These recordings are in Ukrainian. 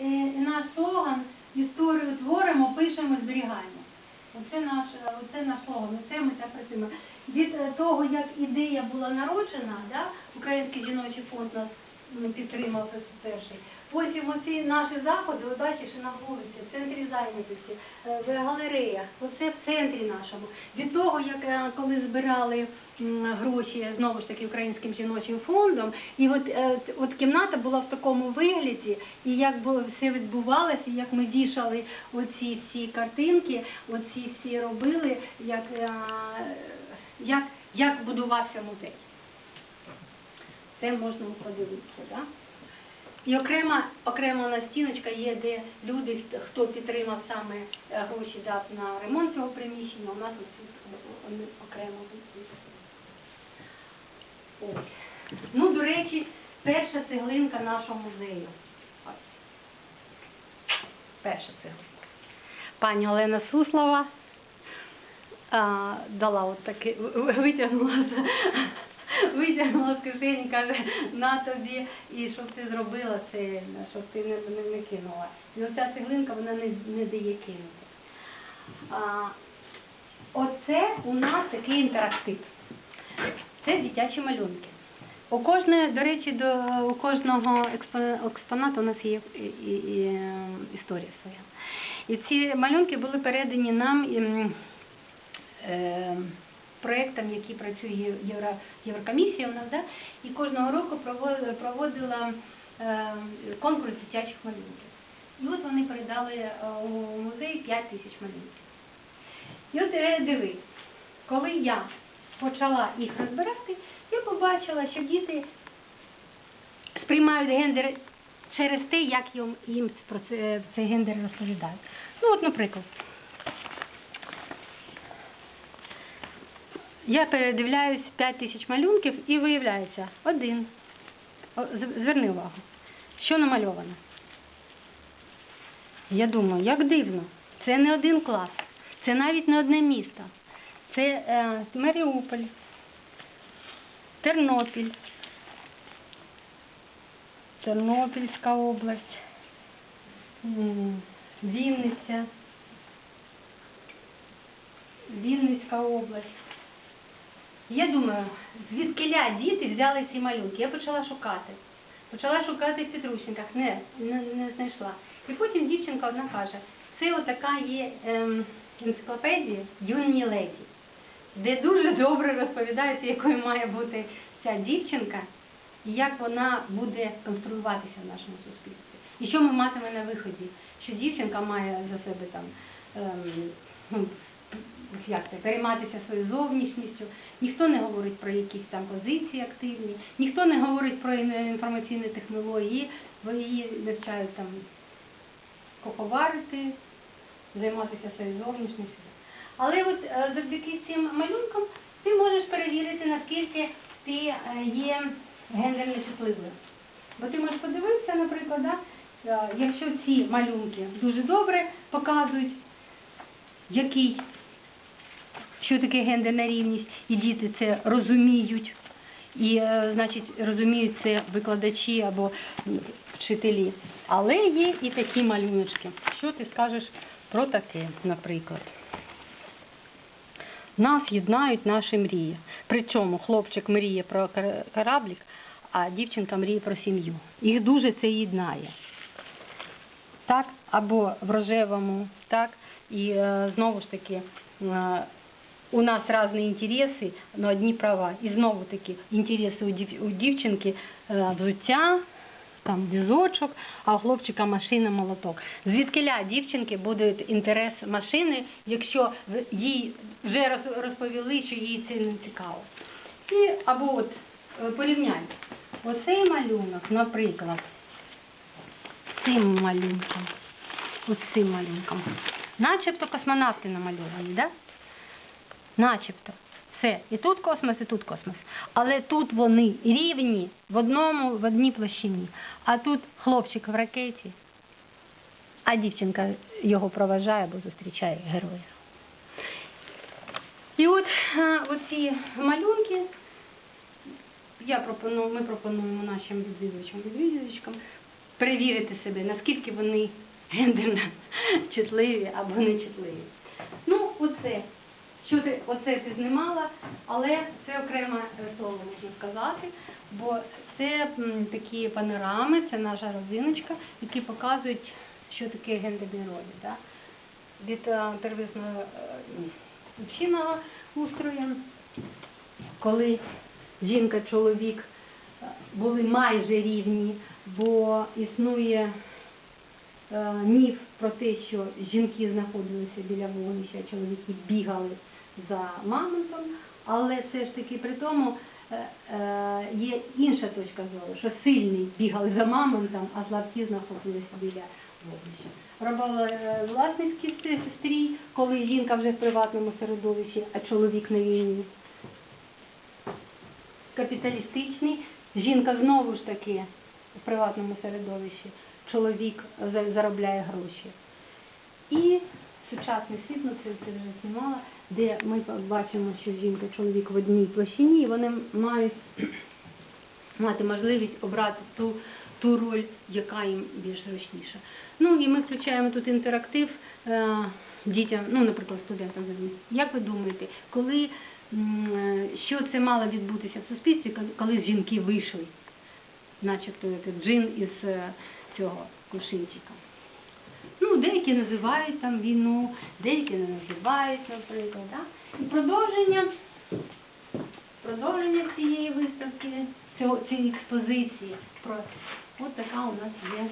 І наш слоган історію творимо, пишемо, зберігаємо. Оце наш, оце наш слоган, оце ми так працюємо. Від е, того, як ідея була народжена, да, Український жіночий фонд нас підтримав перший. Потім оці наші заходи, ви бачите, на вулиці, в центрі зайнятості, е, в галереях, оце в центрі нашому. Від того, як е, коли збирали гроші знову ж таки Українським жіночим фондом, і от, е, от кімната була в такому вигляді, і як все відбувалося, як ми вішали оці всі картинки, оці всі робили, як, як, як будувався музей. Це можна подивитися, так? І окрема, окрема у нас стіночка є, де люди, хто підтримав саме е, гроші дав на ремонт цього приміщення, у нас тут окремо. Ось. Ну, до речі, перша цеглинка нашого музею. Перша цеглинка. Пані Олена Суслова а, дала от таке, витягнула, витягнула з кишені, каже, на тобі, і щоб ти зробила це, щоб ти не, не, не кинула. І оця цеглинка, вона не, не дає кинути. А, оце у нас такий інтерактив. Це дитячі малюнки. У кожне, до речі, до у кожного експонату у нас є і, і, і, е, історія своя. І ці малюнки були передані нам ем, е, проєктам, які працює Євро, Єврокомісія у нас, да? і кожного року прово- проводила е, конкурс дитячих малюнків. І от вони передали е, у музей 5 тисяч малюнків. І от е, диви, коли я почала їх розбирати, я побачила, що діти сприймають гендер через те, як їм про це, цей гендер розповідають. Ну, от, наприклад, я передивляюсь 5 тисяч малюнків і виявляється один. Зверни увагу, що намальовано. Я думаю, як дивно, це не один клас, це навіть не одне місто. Це е, Маріуполь, Тернопіль, Тернопільська область, Вінниця, Вінницька область. Я думаю, звідкиля діти взяли ці малюнки. Я почала шукати. Почала шукати в підручниках, не, не, не знайшла. І потім дівчинка одна каже, це отака є ем, енциклопедія юні леді, де дуже добре розповідається, якою має бути ця дівчинка і як вона буде конструюватися в нашому суспільстві. І що ми матиме на виході? Що дівчинка має за себе там ем, ну, як це, перейматися своєю зовнішністю, ніхто не говорить про якісь там позиції активні, ніхто не говорить про інформаційні технології, бо її навчають там куховарити, займатися своєю зовнішністю. Але от е, завдяки цим малюнкам ти можеш перевірити, наскільки ти е, є гендерно чутливим. Бо ти можеш подивитися, наприклад, да, е, якщо ці малюнки дуже добре показують, який, що таке гендерна рівність, і діти це розуміють, і, е, значить, розуміють це викладачі або вчителі. Але є і такі малюночки. Що ти скажеш про таке, наприклад? Нас єднають наші мрії. Причому хлопчик мріє про кораблік, а дівчинка мріє про сім'ю. Їх дуже це єднає. Так, або в рожевому, так, і е, знову ж таки. У нас різні інтереси, але одні права. І знову таки інтереси у, дів, у дівчинки е, взуття, там візочок, а у хлопчика машина, молоток. Звідкиля дівчинки буде інтерес машини, якщо їй вже роз- розповіли, що їй це не цікаво. І або от е, порівняння. Оцей малюнок, наприклад, цим малюнком, з малюнком. Начебто космонавти намальовані, да? Начебто. Все. І тут космос, і тут космос. Але тут вони рівні в одному, в одній площині. А тут хлопчик в ракеті, а дівчинка його проважає або зустрічає героя. І от е, оці малюнки я пропоную, ми пропонуємо нашим відвідувачам відвідувачкам перевірити себе, наскільки вони гендерно чутливі або не чутливі. Ну, оце. Що ти оце ти знімала, але це окреме е, слово можна сказати, бо це такі панорами, це наша родиночка, які показують, що таке гендерні ролі. Да? Від е, первісного е, общинного устрою, коли жінка, чоловік е, були майже рівні, бо існує е, міф про те, що жінки знаходилися біля вогнища, а чоловіки бігали за мамонтом, але все ж таки при тому е, е, є інша точка зору, що сильні бігали за мамонтом, а слабкі знаходилися біля вогнища. Рабовласницькій сестрі, коли жінка вже в приватному середовищі, а чоловік на війні. Капіталістичний, жінка знову ж таки в приватному середовищі, чоловік за- заробляє гроші. І сучасний світ, ну це вже знімала, де ми бачимо, що жінка, чоловік в одній площині, і вони мають мати можливість обрати ту, ту роль, яка їм більш зручніша. Ну і ми включаємо тут інтерактив е, дітям, ну, наприклад, студентам. Як ви думаєте, коли е, що це мало відбутися в суспільстві, коли- жінки вийшли, начебто джин із е, цього кувшинчика? Ну, деякі називають там війну, деякі не називають, наприклад. Да? І продовження, продовження цієї виставки, цього, цієї експозиції. Про, от така у нас є.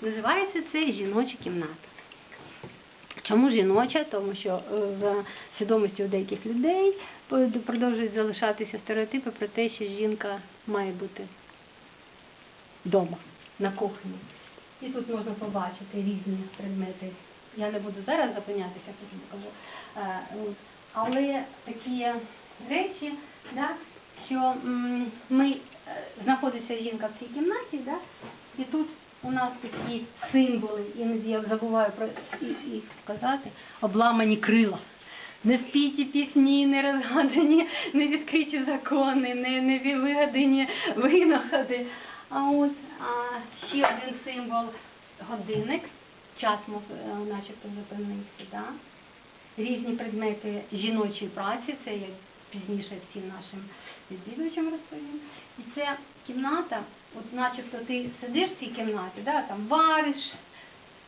Називається це жіноча кімната. Чому жіноча? Тому що е, в свідомості у деяких людей продовжують залишатися стереотипи про те, що жінка має бути вдома, на кухні. І тут можна побачити різні предмети. Я не буду зараз зупинятися, потім покажу. Е. Але такі речі, да, що ми е, знаходиться жінка в цій кімнаті, да, і тут у нас такі символи, іноді я забуваю про їх сказати, обламані крила. Не спіті пісні, не розгадані, не відкриті закони, не, не вигадані винаходи. А от а, ще один символ годинник, час е, начебто зупинився, да? різні предмети жіночої праці, це я пізніше всім нашим відвідувачам розповім. І це кімната, от начебто ти сидиш в цій кімнаті, да, там вариш,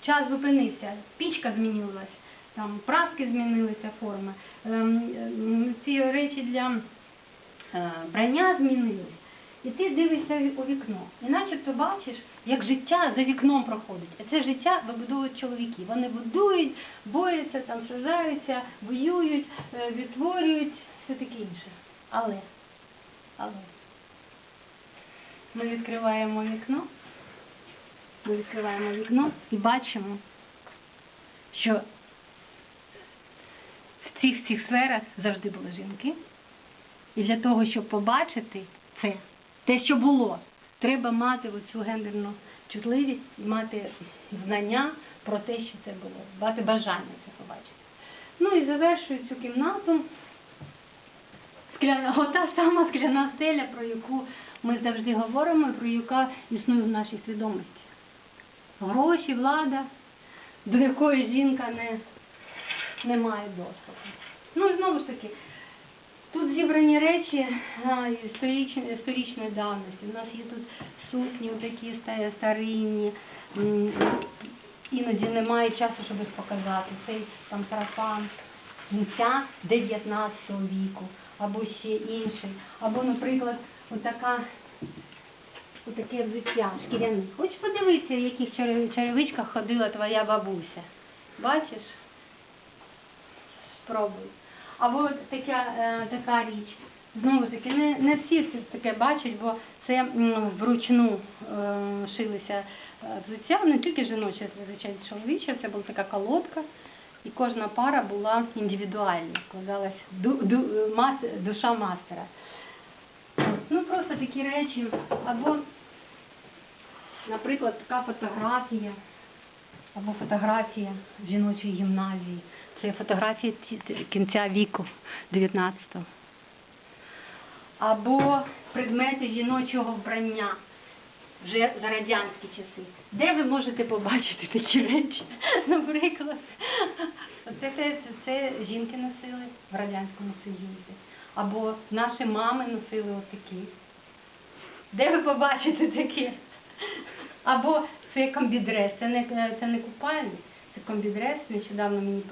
час зупинився, пічка змінилась, там праски змінилися форми, ем, ем, ці речі для е, брання змінились. І ти дивишся у вікно, і начебто бачиш, як життя за вікном проходить. А це життя вибудовують чоловіки. Вони будують, бояться, там сражаються, воюють, е, відтворюють, все таке інше. Але, але ми відкриваємо вікно, ми відкриваємо вікно і бачимо, що в цих цих сферах завжди були жінки. І для того, щоб побачити це, те, що було, треба мати оцю гендерну чутливість і мати знання про те, що це було, мати бажання це побачити. Ну і завершую цю кімнату. Скляна, ота сама скляна стеля, про яку ми завжди говоримо, про яка існує в нашій свідомості. Гроші, влада, до якої жінка не, не має доступу. Ну знову ж таки, Тут зібрані речі історичної, історичної давності. У нас є тут сукні, такі ста- старинні, іноді немає часу, щоб їх показати. Цей там сарафан кінця 19 віку, або ще інший. Або, наприклад, отака, отаке взуття шкіряне. Хочеш подивитися, в яких черев- черевичках ходила твоя бабуся? Бачиш? Спробуй. Або така, е, така річ. Знову таки, не, не всі це таке бачать, бо це м, вручну е, шилися е, взуття, не тільки жіноче, звичайно, чоловіче, це була така колодка, і кожна пара була індивідуальна, складалась ду, ду, мас, душа мастера. Ну просто такі речі. Або, наприклад, така фотографія, або фотографія жіночої гімназії. Це фотографії кінця віку 19-го. або предмети жіночого вбрання вже за радянські часи. Де ви можете побачити такі речі? Наприклад, це, це, це жінки носили в Радянському Союзі. Або наші мами носили отакі. Де ви побачите таке? Або це комбідрес, це не, це не купальник, це комбідрес, нещодавно мені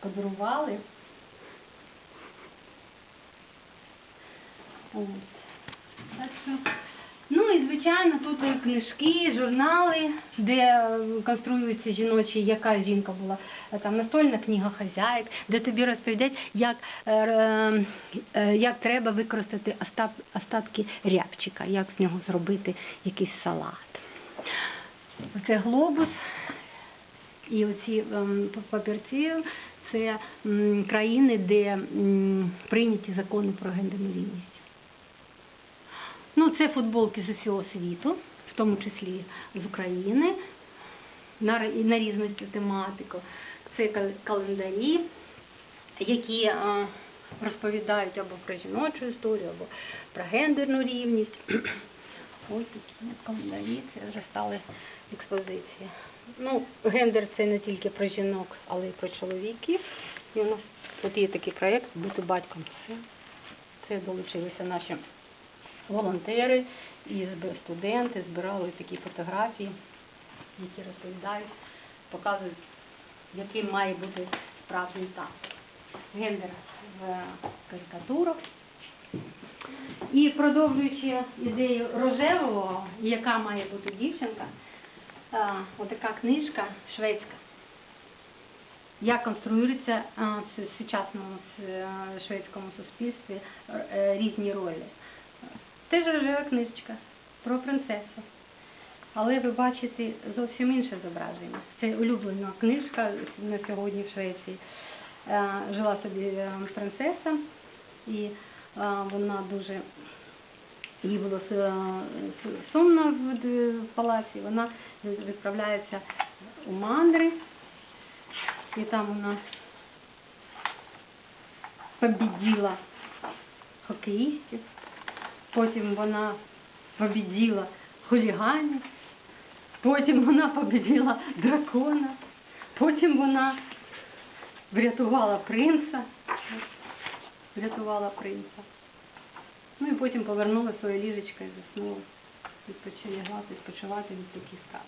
подарували. Ну і звичайно, тут і книжки, журнали, де конструюється жіночі, яка жінка була, Е, там настольна книга хазяїк, де тобі розповідають, як, е, е, як треба використати остатки рябчика, як з нього зробити якийсь салат. Це глобус і оці ем, папірці це країни, де прийняті закони про гендерну рівність. Ну, це футболки з усього світу, в тому числі з України, на, на різну тематику. Це календарі, які е, розповідають або про жіночу історію, або про гендерну рівність. Ось такі календарі, це вже стали експозиції. Ну, гендер це не тільки про жінок, але й про чоловіків. І у нас тут є такий проєкт Бути батьком. Це, це долучилися наші волонтери і студенти, збирали такі фотографії, які розповідають, показують, яким має бути справжній тато. Гендер в карикатурах. І продовжуючи ідею рожевого, яка має бути дівчинка, отака книжка шведська. Як конструюються в сучасному е, шведському суспільстві е, різні ролі. Теж рожева книжечка про принцесу. Але ви бачите зовсім інше зображення. Це улюблена книжка на сьогодні в Швеції. Е, Жила собі е, принцеса, і е, вона дуже їй було е, сумно в палаці. Вона відправляється у мандри, і там вона побіділа хокеїстів. Потім вона побіділа хуліганів, потім вона побіділа дракона, потім вона врятувала принца, врятувала принца. Ну і потім повернула своє ліжечко і заснула, відпочила, відпочивати від таких справ.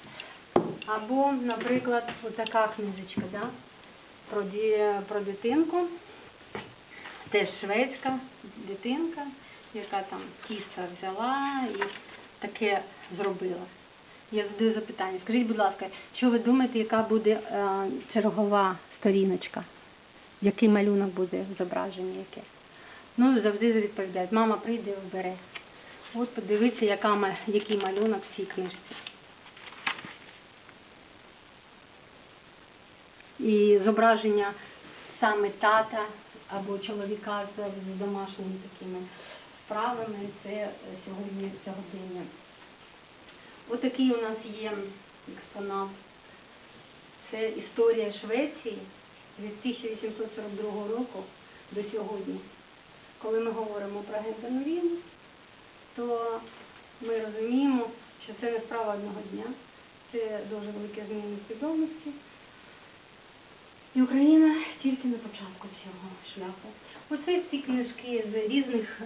Або, наприклад, отака книжечка, да? про, ді, про дитинку, теж шведська дитинка, яка там тісто взяла і таке зробила. Я задаю запитання. Скажіть, будь ласка, що ви думаєте, яка буде е, чергова сторіночка? Який малюнок буде зображення яке? Ну, завжди відповідають, мама прийде і вбере. От подивіться, яка, який малюнок в цій книжці. І зображення саме тата або чоловіка з, домашніми такими справами, це сьогодні сьогодення. Отакий у нас є експонат. Це історія Швеції від 1842 року до сьогодні. Коли ми говоримо про гендерну рівність, то ми розуміємо, що це не справа одного дня, це дуже велике зміни свідомості. І Україна тільки на початку цього шляху. Оце всі книжки з різних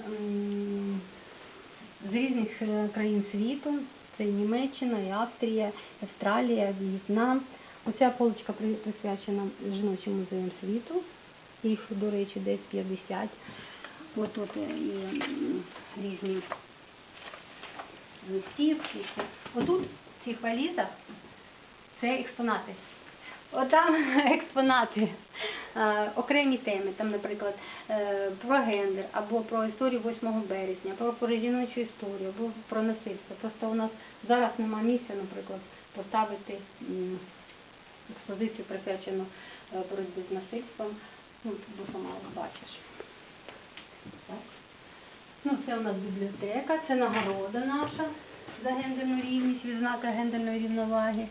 з різних е, країн світу. Це і Німеччина, і Австрія, Австралія, В'єтнам. Оця поличка при- присвячена жіночим музеям світу. Їх, до речі, десь 50. От тут і різні листівки. Отут в цих валізах це експонати. Отам експонати, е, окремі теми, там, наприклад, е, про гендер, або про історію 8 березня, про, жіночу історію, або про насильство. Просто у нас зараз немає місця, наприклад, поставити експозицію, присвячену е, боротьбі з насильством. Ну, бо сама бачиш. Ну, це у нас бібліотека, це нагорода наша за гендерну рівність, відзнака гендерної рівноваги.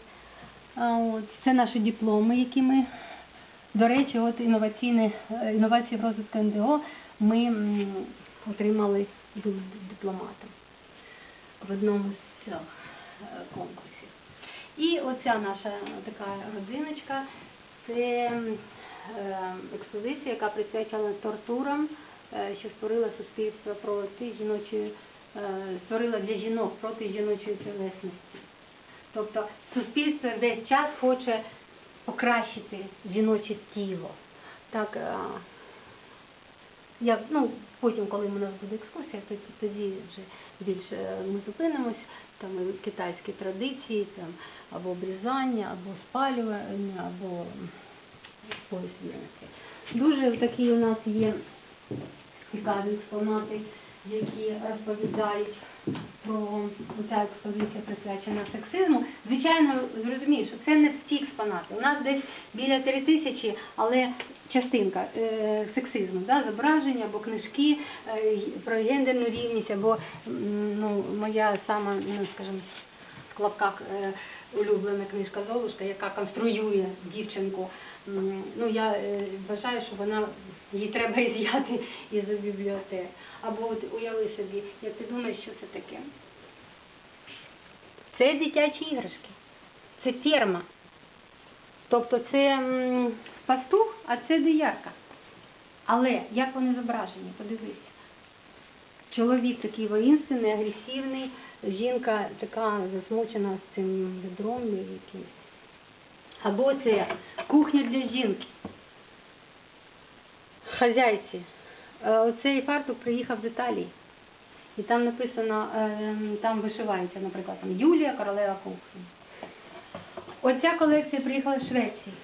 От це наші дипломи, які ми, до речі, от інноваційне е, інновації в розвитку НДО ми отримали дипломатом в одному з е, конкурсів. І оця наша така родиночка це е, експозиція, яка присвячена тортурам, що створила суспільство проти жіночої, е, створила для жінок проти жіночої тілесності. Тобто суспільство весь час хоче покращити жіноче тіло. Так, е, я, ну, потім, коли у нас буде екскурсія, то тоді вже більше ми зупинимось, там китайські традиції, там, або обрізання, або спалювання, або пояс вірності. Дуже такі у нас є цікаві експонати, які розповідають про ця експозиція присвячена сексизму. Звичайно, зрозумію, що це не всі експонати. У нас десь біля три тисячі, але частинка е, сексизму, да, зображення або книжки е, про гендерну рівність, або ну, моя сама, ну, скажімо, в клапках е, улюблена книжка Золушка, яка конструює дівчинку. Ну, я е, вважаю, що вона її треба із'яти із бібліотек. Або от уяви собі, як ти думаєш, що це таке? Це дитячі іграшки, це ферма. Тобто це пастух, а це доярка. Але як вони зображені, подивися. Чоловік такий воїнственний, агресивний, жінка така засмучена з цим відром якимось. Або це кухня для жінки. Хазяйці. Е, Оцей фартук приїхав з Італії. І там написано, е, там вишивається, наприклад, там Юлія, королева кухні. Оця колекція приїхала з Швеції.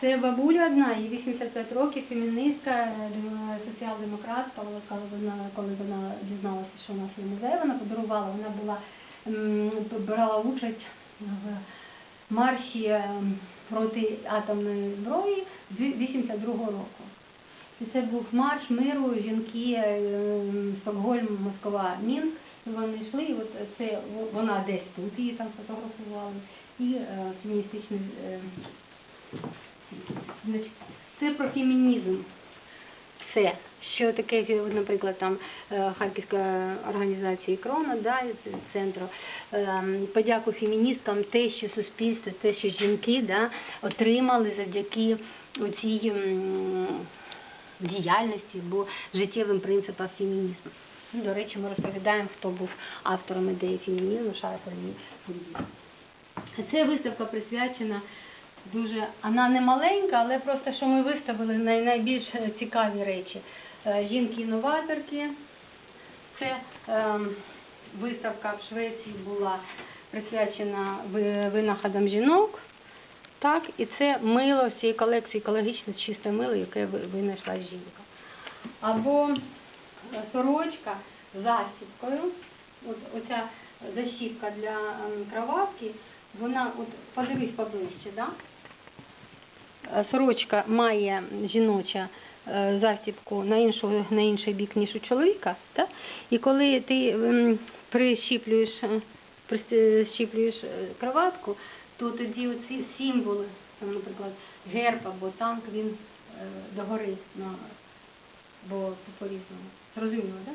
Це бабуля одна, їй 85 років, феміністка, е, соціал-демократка. Вона коли вона дізналася, що у нас є музей, вона подарувала, вона була брала участь в марші проти атомної зброї з 82 року. І це був марш миру, жінки, ем, Стокгольм, Москва, Мінськ. Вони йшли, і от це вона десь тут її там фотографували, і е, феміністичний. е, це про фемінізм. Все, що таке, наприклад, там е, Харківська організація Крона, да, центру, ем, подяку феміністкам, те, що суспільство, те, що жінки да, отримали завдяки цій діяльності або життєвим принципам фемінізму. Ну, До речі, ми розповідаємо, хто був автором ідеї фемінізму, Шарфер і. Це виставка присвячена дуже, вона не маленька, але просто що ми виставили най, найбільш е, цікаві речі. Е, Жінки-інноваторки. Це ем, виставка в Швеції була присвячена ви- винаходам жінок. Так, і це мило всієї колекції екологічне чисте мило, яке винайшла жінка. Або е, сорочка з засібкою. Оця защіпка для ем, кроватки, вона, от подивись поближче, да? Е, Сорочка має жіноча засібку на, іншу, на інший бік, ніж у чоловіка, да? і коли ти ем, прищіплюєш, е, прищіплюєш е, кроватку, то тоді оці символи, там, наприклад, герб або танк, він е, догори, на, бо по-різному. Зрозуміло, так?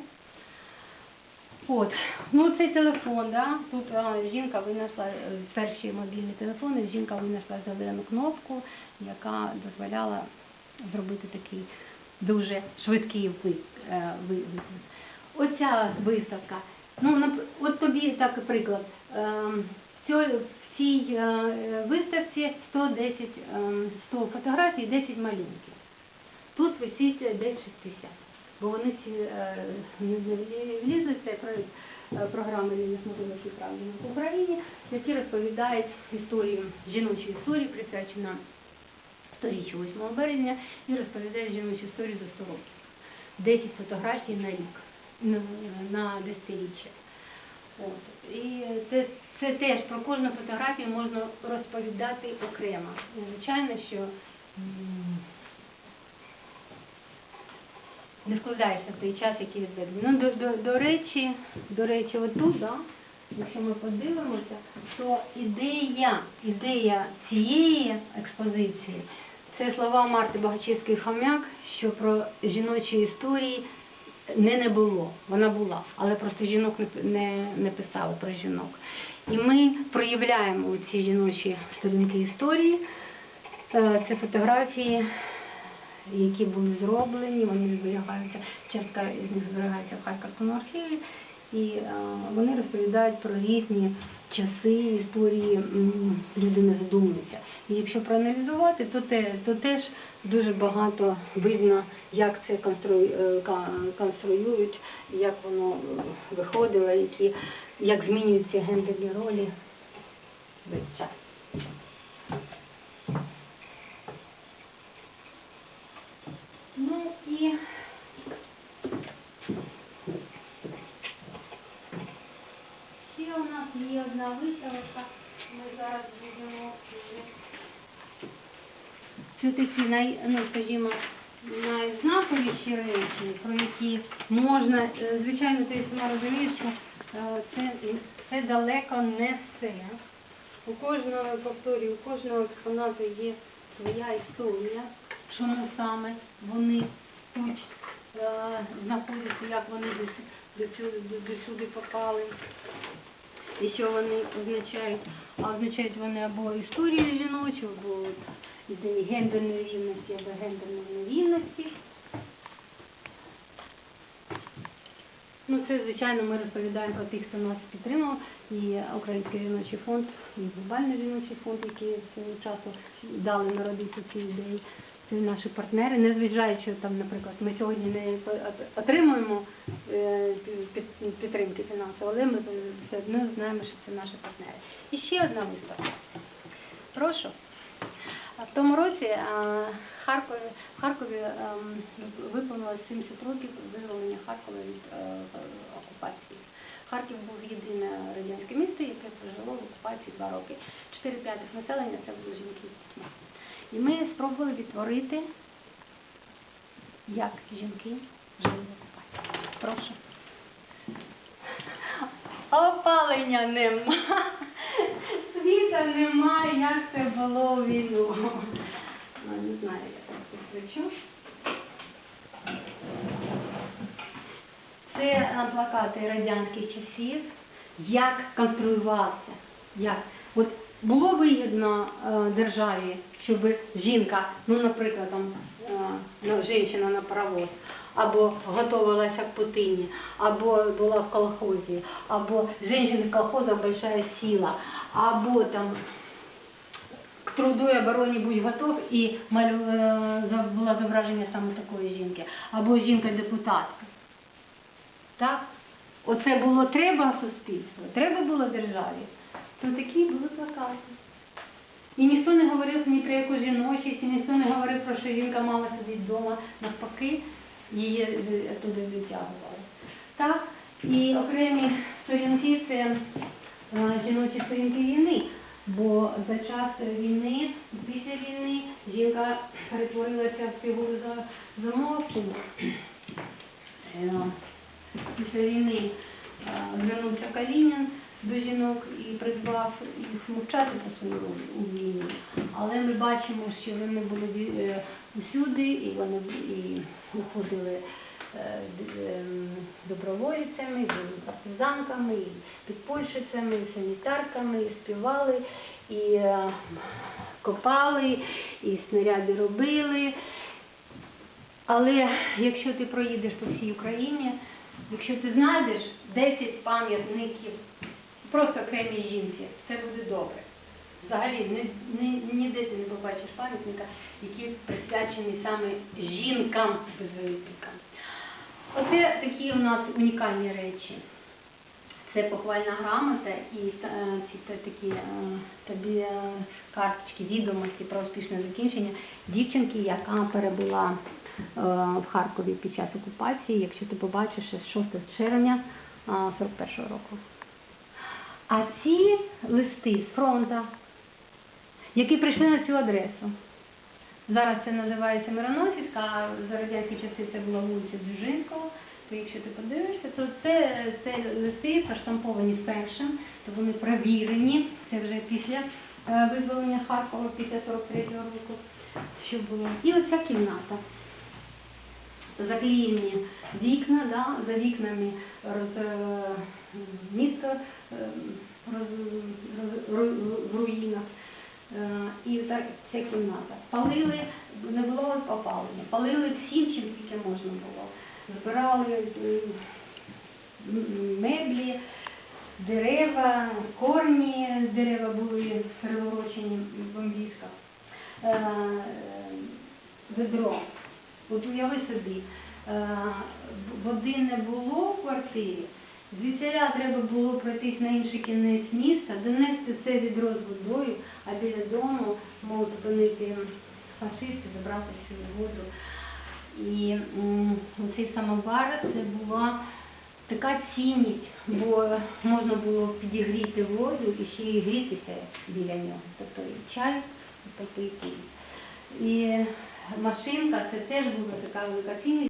От, ну цей телефон, да? тут а, жінка винесла е, перші мобільні телефони, жінка винесла зелену кнопку, яка дозволяла зробити такий дуже швидкий ви- е. Оця виставка. Ну, от тобі так приклад. Ем, В цій е, виставці 110 ем, 100 фотографій, 10 малюнків. Тут висить десь 60, бо вони всі е, влізли в цей проект е, програми рівних можливостей прав в Україні, які розповідають історію, жіночу історію, присвячену сторіччю 8 березня, і розповідають жіночу історію за 100 років. 10 фотографій на рік, на, на десятиріччя. І це, це теж про кожну фотографію можна розповідати окремо. Звичайно, що не вкладаєшся в той час, який відведений. Ну, до, до, до речі, до речі, отут, да, якщо ми подивимося, то ідея, ідея цієї експозиції це слова Марти Багачевської Хомяк, що про жіночі історії не не було, вона була, але просто жінок не, не, не писали про жінок. І ми проявляємо ці жіночі сторінки історії. Е, Це фотографії, які були зроблені, вони зберігаються, частка з них зберігається в Харківському архіві, і е, вони розповідають про різні часи історії м, люди не задумуються. І якщо проаналізувати, то, те, то теж дуже багато видно, як це е, конструюють, як воно виходило, які, як змінюються гендерні ролі весь час. Ну і ще у нас є одна виставка. Ми зараз будемо це такі най, ну, скажімо, найзнаковіші речі, про які можна, е, звичайно, ти сама розумієш, що е, це, це далеко не все. У кожного повторюю, у кожного експонату є своя історія, чому саме вони тут е, знаходяться, як вони до, до, до сюди попали, і що вони означають. А означають вони або історію жіночу, або ідеї гендерної рівності, або гендерної нерівності. Ну, це, звичайно, ми розповідаємо про тих, хто нас підтримав, і Український жіночий фонд, і Глобальний жіночий фонд, які свого часу дали народити ці ідеї. Це наші партнери, незважаючи там, наприклад, ми сьогодні не отримуємо е, підтримки фінансової, але ми все одно знаємо, що це наші партнери. І ще одна виставка. Прошу. В тому році е, Харкові, в Харкові ем, виповнилось 70 років визволення Харкова від е, окупації. Харків був єдине радянське місто, яке прожило в окупації два роки. Чотири п'ятих населення це були жінки з дітьми. І ми спробували відтворити, як жінки жили в окупації. Прошу. Опалення нема. Світа немає, як це було у війну. Ну, не знаю, я це включу. Це плакати радянських часів, як конструювався. Як. От було вигідно е, державі, щоб жінка, ну, наприклад, там, е, ну, жінка на паровоз, або готувалася к путині, або була в колхозі, або жінка в колхозах большая сила, або там к труду і обороні будь готов і малю, е, було зображення саме такої жінки, або жінка-депутатка. Так? Оце було треба суспільству, треба було державі. То такі були плакати. І ніхто не говорив ні про яку жіночість, і ніхто не говорив про що жінка мала сидіти вдома, навпаки, її е, туди витягували. Так? І окремі сторінки це е, жіночі сторінки війни. Бо за час війни, після війни, жінка перетворилася в фігуру за- замовчення. Е, Після війни звернувся Калінін до жінок і призвав їх мовчати роль у війні. Але ми бачимо, що вони були е, усюди, і вони і виходили е, ем, добровольцями, і партизанками, і підпольщицями, і санітарками, і співали, і е, копали, і снаряди робили. Але якщо ти проїдеш по всій Україні, якщо ти знайдеш 10 пам'ятників просто окремій жінці, це буде добре. Взагалі ні, ні, ніде ти не побачиш пам'ятника, який присвячений саме жінкам визволителькам. Оце такі у нас унікальні речі. Це похвальна грамота і е, ці такі е, тобі е, карточки, відомості про успішне закінчення дівчинки, яка перебула в Харкові під час окупації, якщо ти побачиш 6 червня е, 41-го року. А ці листи з фронта, які прийшли на цю адресу. Зараз це називається Мироносівська, а за радянські часи це була вулиця Дзержинського. То якщо ти подивишся, то це, це листи проштамповані першим, то вони провірені, це вже після е, визволення Харкова, після 43-го року, що було. І оця кімната. Заклеєні вікна, да, за вікнами роз, е, місто е, роз, роз, в руїнах. Е, І так ця кімната. Палили, не було опалення, палили всім, чим тільки можна було. Збирали меблі, дерева, корні дерева були переворочені в бомбіжках. Ведро. От уяви собі, е, води не було в квартирі, звідсіля треба було пройтись на інший кінець міста, донести це відро з водою, а біля дому можуть зупинити фашисти, забрати всю воду. І цей самовар це була така цінність, бо можна було підігріти воду і ще й грітися біля нього. Тобто і чай попити. І машинка це теж буде така велика цінність.